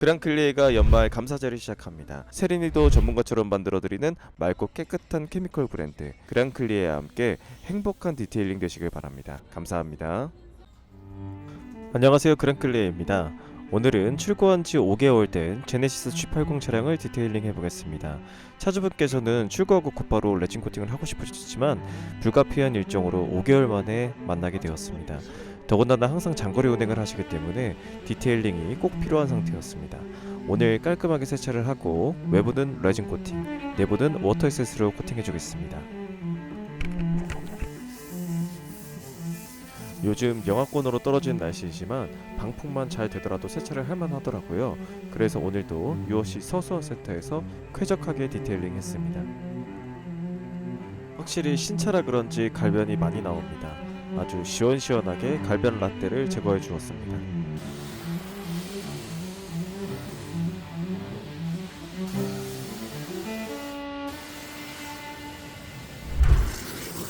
그랑클리에가 연말 감사제를 시작합니다. 세린이도 전문가처럼 만들어드리는 맑고 깨끗한 케미컬 브랜드 그랑클리에와 함께 행복한 디테일링 되시길 바랍니다. 감사합니다. 안녕하세요 그랑클리에입니다. 오늘은 출고한 지 5개월 된 제네시스 G80 차량을 디테일링 해보겠습니다. 차주분께서는 출고하고 곧바로 레진 코팅을 하고 싶으셨지만 불가피한 일정으로 5개월 만에 만나게 되었습니다. 더군다나 항상 장거리 운행을 하시기 때문에 디테일링이 꼭 필요한 상태였습니다. 오늘 깔끔하게 세차를 하고 외부는 레진 코팅, 내부는 워터 에센스로 코팅해 주겠습니다. 요즘 영하권으로 떨어진 날씨이지만 방풍만 잘 되더라도 세차를 할만 하더라고요. 그래서 오늘도 유어시 서수원 센터에서 쾌적하게 디테일링 했습니다. 확실히 신차라 그런지 갈변이 많이 나옵니다. 아주 시원시원하게 갈변 라떼를 제거해 주었습니다.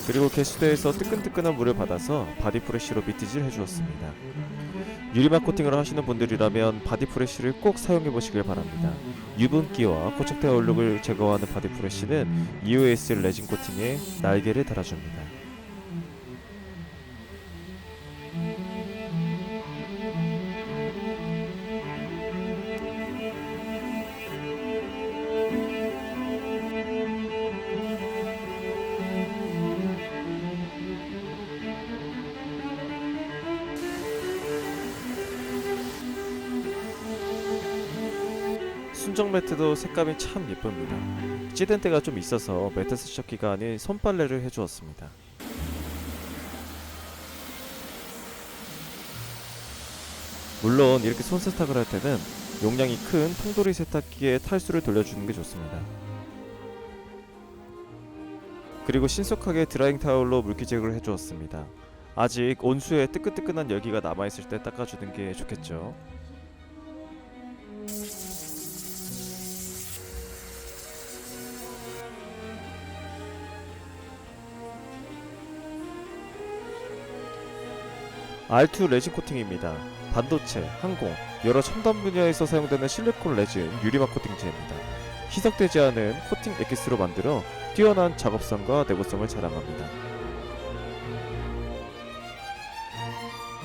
그리고 개수대에서 뜨끈뜨끈한 물을 받아서 바디 프레쉬로 미트질 해주었습니다. 유리막 코팅을 하시는 분들이라면 바디 프레쉬를 꼭 사용해 보시길 바랍니다. 유분기와 고착대 얼룩을 제거하는 바디 프레쉬는 EOS 레진 코팅에 날개를 달아줍니다. 순정 매트도 색감이 참 예쁩니다. 찌든 때가 좀 있어서 매트 세척기가 아닌 손빨래를 해주었습니다. 물론 이렇게 손 세탁을 할 때는 용량이 큰 통돌이 세탁기에 탈수를 돌려주는 게 좋습니다. 그리고 신속하게 드라잉 타올로 물기 제거를 해주었습니다. 아직 온수에 뜨끈뜨끈한 열기가 남아있을 때 닦아주는 게 좋겠죠. R2 레진 코팅입니다. 반도체, 항공, 여러 첨단 분야에서 사용되는 실리콘 레진 유리막 코팅제입니다. 희석되지 않은 코팅 엑기스로 만들어 뛰어난 작업성과 내구성을 자랑합니다.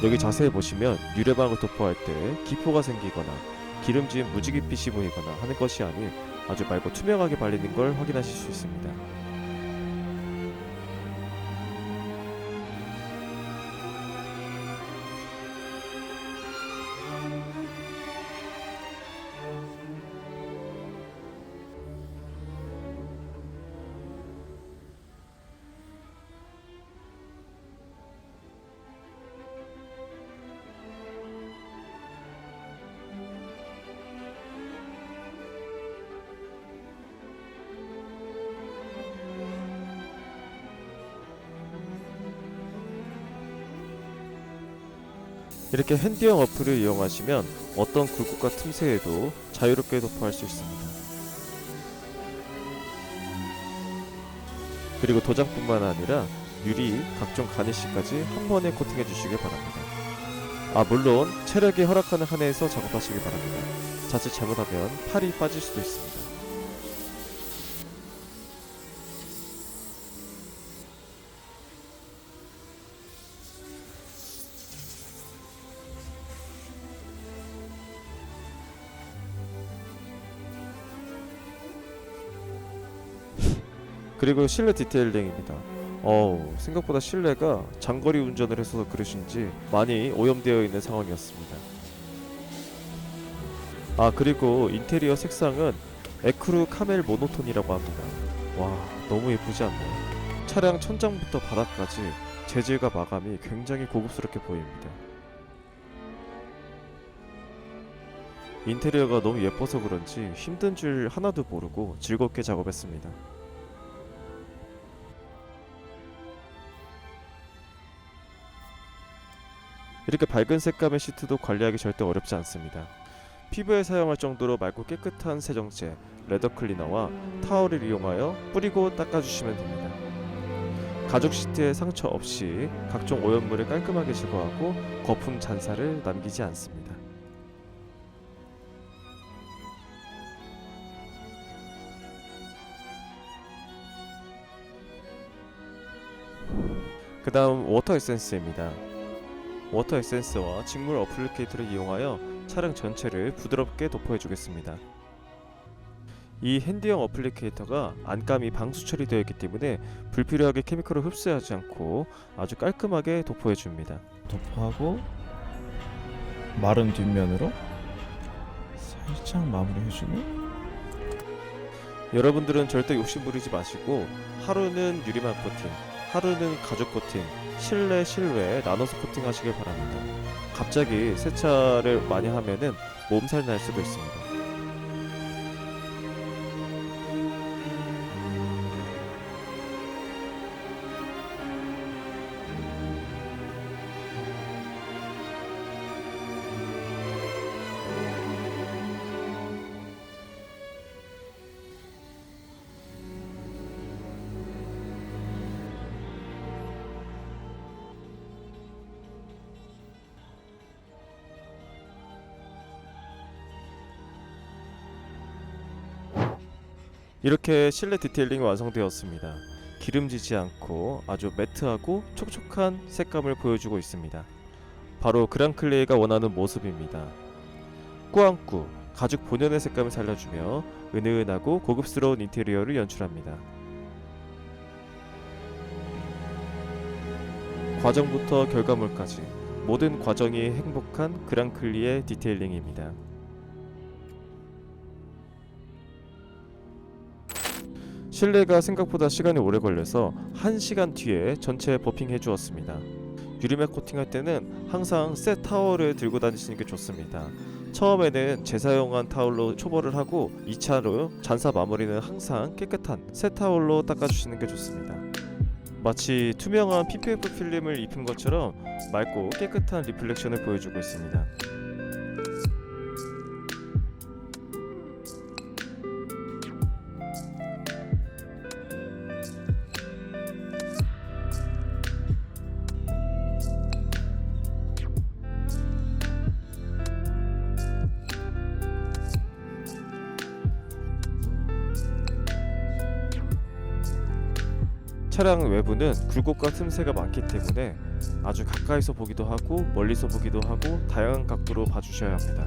여기 자세히 보시면 유리막을 도포할 때 기포가 생기거나 기름진 무지갯빛이 보이거나 하는 것이 아닌 아주 맑고 투명하게 발리는 걸 확인하실 수 있습니다. 이렇게 핸디형 어플을 이용하시면 어떤 굴곡과 틈새에도 자유롭게 도포할 수 있습니다. 그리고 도장뿐만 아니라 유리, 각종 가니쉬까지 한 번에 코팅해 주시길 바랍니다. 아 물론 체력이 허락하는 한에서 작업하시길 바랍니다. 자칫 잘못하면 팔이 빠질 수도 있습니다. 그리고 실내 디테일링입니다. 어우, 생각보다 실내가 장거리 운전을 해서 그러신지 많이 오염되어 있는 상황이었습니다. 아, 그리고 인테리어 색상은 에크루 카멜 모노톤이라고 합니다. 와, 너무 예쁘지 않나요? 차량 천장부터 바닥까지 재질과 마감이 굉장히 고급스럽게 보입니다. 인테리어가 너무 예뻐서 그런지 힘든 줄 하나도 모르고 즐겁게 작업했습니다. 이렇게 밝은 색감의 시트도 관리하기 절대 어렵지 않습니다. 피부에 사용할 정도로 맑고 깨끗한 세정제, 레더 클리너와 타월을 이용하여 뿌리고 닦아주시면 됩니다. 가죽 시트에 상처 없이 각종 오염물을 깔끔하게 제거하고 거품 잔사를 남기지 않습니다. 그 다음 워터 에센스입니다. 워터 에센스와 직물 어플리케이터를 이용하여 차량 전체를 부드럽게 도포해 주겠습니다. 이 핸디형 어플리케이터가 안감이 방수 처리되어 있기 때문에 불필요하게 케미컬을 흡수하지 않고 아주 깔끔하게 도포해 줍니다. 도포하고 마른 뒷면으로 살짝 마무리해주면 여러분들은 절대 욕심 부리지 마시고 하루는 유리막 코팅, 하루는 가죽 코팅, 실내 실외 나눠서 코팅 하시길 바랍니다. 갑자기 세차를 많이 하면은 몸살 날 수도 있습니다. 이렇게 실내 디테일링이 완성되었습니다. 기름지지 않고 아주 매트하고 촉촉한 색감을 보여주고 있습니다. 바로 그랑클레이가 원하는 모습입니다. 꾸안꾸, 가죽 본연의 색감을 살려주며 은은하고 고급스러운 인테리어를 연출합니다. 과정부터 결과물까지 모든 과정이 행복한 그랑클리의 디테일링입니다. 실내가 생각보다 시간이 오래 걸려서 1시간 뒤에 전체 버핑 해 주었습니다. 유리막 코팅할 때는 항상 새 타월을 들고 다니시는 게 좋습니다. 처음에는 재사용한 타월로 초벌을 하고 2차로 잔사 마무리는 항상 깨끗한 새 타월로 닦아주시는 게 좋습니다. 마치 투명한 PPF 필름을 입힌 것처럼 맑고 깨끗한 리플렉션을 보여주고 있습니다. 차량 외부는 굴곡과 틈새가 많기 때문에 아주 가까이서 보기도 하고 멀리서 보기도 하고 다양한 각도로 봐주셔야 합니다.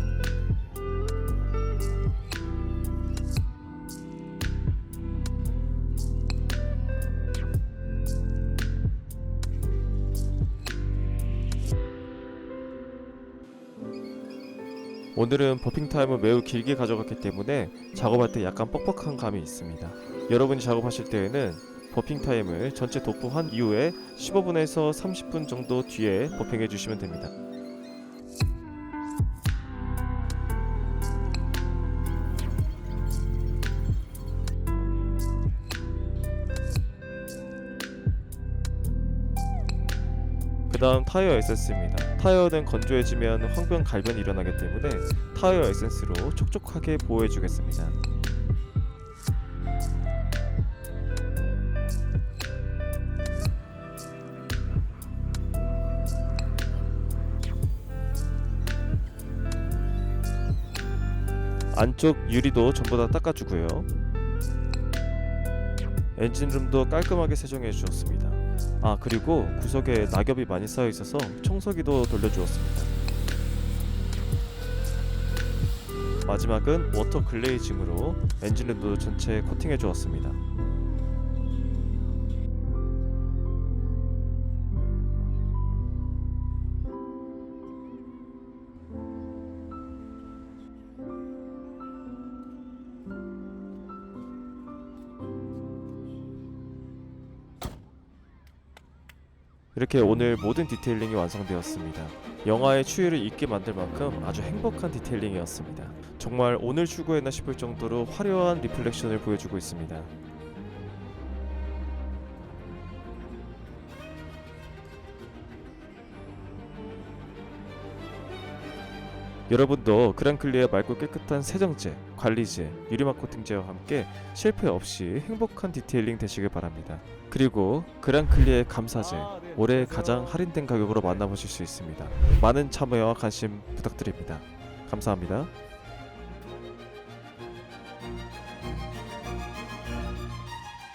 오늘은 버핑 타임을 매우 길게 가져갔기 때문에 작업할 때 약간 뻑뻑한 감이 있습니다. 여러분이 작업하실 때에는 버핑 타임을 전체 도포한 이후에 15분에서 30분 정도 뒤에 버핑해 주시면 됩니다. 그 다음 타이어 에센스입니다. 타이어는 건조해지면 황변 갈변이 일어나기 때문에 타이어 에센스로 촉촉하게 보호해 주겠습니다. 안쪽 유리도 전부 다 닦아주고요. 엔진룸도 깔끔하게 세정해 주었습니다. 아 그리고 구석에 낙엽이 많이 쌓여 있어서 청소기도 돌려주었습니다. 마지막은 워터 글레이징으로 엔진룸도 전체 코팅해 주었습니다. 이렇게 오늘 모든 디테일링이 완성되었습니다. 영화의 추위를 잊게 만들 만큼 아주 행복한 디테일링이었습니다. 정말 오늘 출고했나 싶을 정도로 화려한 리플렉션을 보여주고 있습니다. 여러분도 그랑클리의 맑고 깨끗한 세정제, 관리제, 유리막 코팅제와 함께 실패 없이 행복한 디테일링 되시길 바랍니다. 그리고 그랑클리의 감사제, 올해 가장 할인된 가격으로 만나보실 수 있습니다. 많은 참여와 관심 부탁드립니다. 감사합니다.